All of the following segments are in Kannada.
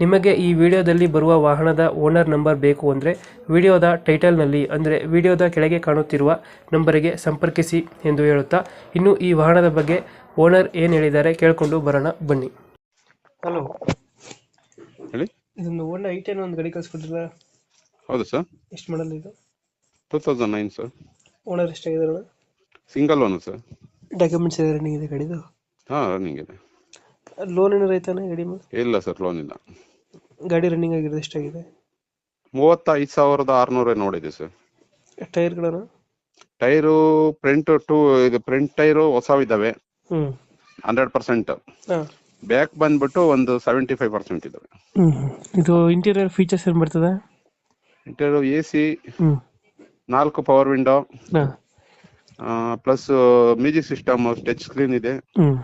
ನಿಮಗೆ ಈ ವಿಡಿಯೋದಲ್ಲಿ ಬರುವ ವಾಹನದ ಓನರ್ ನಂಬರ್ ಬೇಕು ಅಂದರೆ ವಿಡಿಯೋದ ಟೈಟಲ್ನಲ್ಲಿ ಅಂದರೆ ವಿಡಿಯೋದ ಕೆಳಗೆ ಕಾಣುತ್ತಿರುವ ನಂಬರಿಗೆ ಸಂಪರ್ಕಿಸಿ ಎಂದು ಹೇಳುತ್ತಾ ಇನ್ನು ಈ ವಾಹನದ ಬಗ್ಗೆ ಓನರ್ ಏನು ಹೇಳಿದ್ದಾರೆ ಕೇಳಿಕೊಂಡು ಬರೋಣ ಬನ್ನಿ. ಹಲೋ. ಹೇಳಿ. ಇದೊಂದು ಓನರ್ ಐ ಟೆನ್ ಒಂದು ಗಾಡಿ ಕಳಿಸ್ಕೊಟ್ಟಿಲ್ಲ ಹೌದು ಸರ್. ಎಷ್ಟು ಮಾಡಲ್ ಇದು? Two thousand nine sir. Owner ಎಷ್ಟಾಗಿದೆ ಸಿಂಗಲ್ ಒನ್ ಸರ್. ಡಾಕ್ಯುಮೆಂಟ್ಸ್ ಇದೆ ರನ್ನಿಂಗ್ ಇದೆ ಗಾಡಿದು? ಹಾಂ ರನ್ನಿಂಗ್ ಇದೆ. ಲೋನ್ ಏನಾದ್ರು ಐತಾನೆ ಗಾಡಿ ಮೇಲೆ? ಇಲ್ಲ ಸರ್ ಲೋನ್ ಇಲ್ಲ. ಗಾಡಿ ರನ್ನಿಂಗ್ ಆಗಿರೋದು ಎಷ್ಟಾಗಿದೆ? ಮೂವತ್ತೈದು ಸಾವಿರದ ಆರ್ನೂರ ನೋಡಿದೆ ಸರ್. ಟೈರ್ಗಳನ್ನ ಟೈರು ಪ್ರಿಂಟ್ ಟೂ ಇದು ಪ್ರಿಂಟ್ ಟೈರು ಹೊಸವಿದ್ದಾವೆ ಹ್ಮ್. ಹಂಡ್ರೆಡ್ ಪರ್ಸೆಂಟ್ ಹಾಂ. ಬ್ಯಾಕ್ ಬಂದ್ಬಿಟ್ಟು ಒಂದು ಸೆವೆಂಟಿ ಫೈವ್ ಪರ್ಸೆಂಟ್ ಇದಾವೆ ಇದು ಇಂಟೀರಿಯರ್ ಫೀಚರ್ಸ್ ಏನು ಬರ್ತದೆ? ಇಂಟೀರಿಯರ್ ಎ ಸಿ ನಾಲ್ಕು ಪವರ್ ವಿಂಡೋ ಹಾಂ. Plus music system touch screen ಇದೆ. ಹ್ಮ್.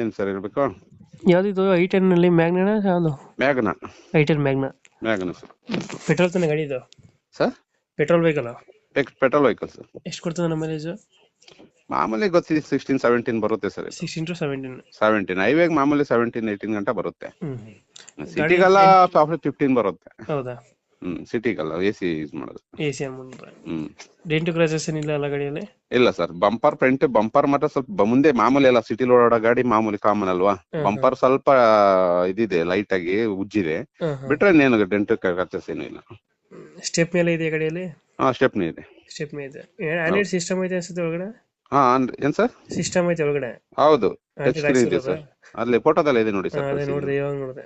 ಏನು ಸರ್ ಹೇಳ್ಬೇಕು? ಯಾವ್ದಿದು ಐ ಟೆನ್ನಲ್ಲಿ ಮ್ಯಾಗ್ನಾ ಯಾವುದು? Magna. I ten Magna. Magna sir. Petrol ತಾನೆ ಗಾಡಿ ಇದು? Sir? Petrol vehicle petrol vehicle sir. ಎಷ್ಟು ಕೊಡ್ತದೆ ನಮ್ಮ ಮೈಲೇಜ್? ಮಾಮೂಲಿ ಗೊತ್ತಿದೆ ಸಿಕ್ಸ್ಟೀನ್ ಸೆವೆಂಟೀನ್ ಬರುತ್ತೆ sir sixteen to seventeen seventeen ಹೈವೇಗ್ ಮಾಮೂಲಿ ಸೆವೆಂಟೀನ್ ಏಯ್ಟೀನ್ ಗಂಟೆ ಬರುತ್ತೆ. ಸಿಟಿಗೆಲ್ಲ ಫಿಫ್ಟೀನ್ ಬರುತ್ತೆ. ಹೌದಾ? ಹ್ಮ್ ಸಿಟಿಗಲ್ಲ ಎ ಸಿ ಯೂಸ್ ಮಾಡೋದು. A C hmm. Dent scratches ಏನಿಲ್ಲ ಅಲ್ಲ ಗಾಡಿಯಲ್ಲಿ? ಇಲ್ಲ ಸರ್ ಬಂಪರ್ ಫ್ರಂಟ್ ಬಂಪರ್ ಮಾತ್ರ ಸ್ವಲ್ಪ ಮುಂದೆ ಮಾಮೂಲಿ ಎಲ್ಲ ಸಿಟಿ ಓಡಾಡೋ ಗಾಡಿ ಮಾಮೂಲಿ ಕಾಮನ್ ಅಲ್ವಾ? ಬಂಪರ್ ಸ್ವಲ್ಪ ಇದಿದೆ ಲೈಟ್ ಆಗಿ ಉಜ್ಜಿದೆ. ಬಿಟ್ರೆ ಏನು ಡೆಂಟ್ ಕ್ರಾಚಸ್ ಏನು ಇಲ್ಲ. ಸ್ಟೆಪ್ ಮೇಲೆ ಇದೆ ಗಾಡಿಯಲ್ಲಿ? ಹಾ ಸ್ಟೆಪ್ನಿ ಇದೆ. ಸ್ಟೆಪ್ ಇದೆ. ಆಂಡ್ರಾಯ್ಡ್ ಸಿಸ್ಟಮ್ ಐತೆ ಅನ್ಸುತ್ತೆ ಒಳಗಡೆ? ಹಾ ಏನ್ ಸರ್ ಸಿಸ್ಟಮ್ ಐತೆ ಒಳಗಡೆ. ಹೌದು ಟಚ್ ಸ್ಕ್ರೀನ್ ಇದೆ ಸರ್ ಅಲ್ಲಿ ಫೋಟೋದಲ್ಲಿ ಇದೆ ನೋಡಿ ಸರ್ ನೋಡಿದೆ ಇವಾಗ ನೋಡಿದೆ.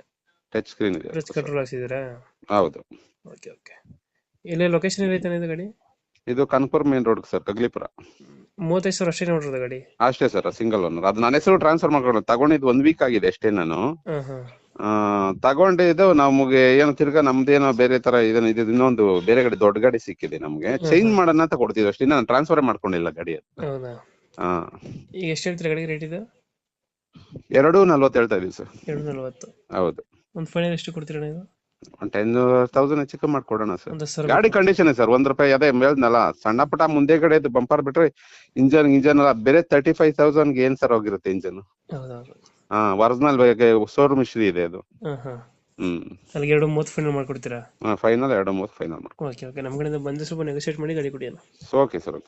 ಟಚ್ ಸ್ಕ್ರೀನ್ ಇದೆ. ಟಚ್ ಕಂಟ್ರೋಲ್ ಹಾಕ್ಸಿದ್ದೀರಾ? ಹೌದು. ಓಕೆ ಓಕೆ ಇಲ್ಲಿ ಲೊಕೇಶನ್ ಎಲ್ಲಿ ಐತಾನೆ ಇದು ಗಾಡಿ? ಇದು Kanpur main road sir Kaggalipura. ಮೂವತ್ತೈದು ಸಾವಿರ ಅಷ್ಟೇ ನೋಡಿರೋದು ಗಾಡಿ? ಅಷ್ಟೇ ಸರ್ ಸಿಂಗಲ್ ಒನ್ ಅದು ನನ್ನ ಹೆಸರು ಟ್ರಾನ್ಸ್ಫರ್ ಮಾಡ್ಕೊಂಡು ತಗೊಂಡಿದ್ದು ಒಂದ್ ವೀಕ್ ಆಗಿದೆ ಅಷ್ಟೇ ನಾನು. ತಗೊಂಡಿದ್ದು ನಮಗೆ ಏನು ತಿರ್ಗಾ ನಮ್ದೇನೋ ಬೇರೆ ತರ ಇದನ್ನ ಇದು ಇನ್ನೊಂದು ಬೇರೆ ಗಾಡಿ ದೊಡ್ಡ ಗಾಡಿ ಸಿಕ್ಕಿದೆ ನಮ್ಗೆ. ಚೇಂಜ್ ಮಾಡೋಣ ಅಂತ ಕೊಡ್ತಿದ್ವಿ ಅಷ್ಟೇ ನಾನು ಟ್ರಾನ್ಸ್ಫರ್ ಮಾಡ್ಕೊಂಡಿಲ್ಲ ಗಾಡಿ ಅದು. ಹೌದಾ? ಹಾ. ಈಗ ಎಷ್ಟು ಹೇಳ್ತೀರಾ ಗಾಡಿ ರೇಟ್ ಇದು? ಎರಡು ನಲ್ವತ್ತು ಹೇಳ್ತಾ ಇದೀವಿ ಸರ್. ಎರಡು ನಲ್ವತ್ತು. ಹೌದು. ಒಂದು ಫೈನಲ್ ಎಷ್ಟು ಕೊಡ್ತೀರಾ ನೀವು ಟೆನ್ ತೌಸಂಡ್ ಹೆಚ್ಚು ಕಮ್ಮಿ ಮಾಡ್ಕೊಡೋಣ ಸರ್ ಗಾಡಿ ಕಂಡೀಷನ್ ಸರ್ ಒಂದ್ ರೂಪಾಯಿ ಅದೇ ಮೇಲ್ನಲ್ಲ ಸಣ್ಣ ಪುಟ್ಟ ಮುಂದೆ ಕಡೆ ಬಂಪರ್ ಬಿಟ್ರೆ ಇಂಜನ್ ಇಂಜನ್ ಎಲ್ಲ ಬೇರೆ ತರ್ಟಿ ಫೈವ್ ತೌಸಂಡ್ ಏನ್ ಸರ್ ಹೋಗಿರುತ್ತೆ ಇಂಜನ್ ಹಾ ಒರಿಜಿನಲ್ ಸೋರ್ ಮಿಶ್ರಿ ಇದೆ ಅದು. ಹ್ಮ್. ಎರಡು ಮೂವತ್ತು ಫೈನಲ್ ಮಾಡ್ಕೊಡ್ತೀರಾ? ಫೈನಲ್ ಎರಡು ಮೂವತ್ತು ಫೈನಲ್ ಮಾಡ್ಕೊ ಓಕೆ ಓಕೆ. ನಮ್ಮ ಕಡೆಯಿಂದ ಬಂದು ಸ್ವಲ್ಪ ನೆಗೋಸಿಯೇಟ್ ಮಾಡಿ ಗಾಡಿ ಕೊಡಿ ಓಕೆ ಸರ್ ಓಕೆ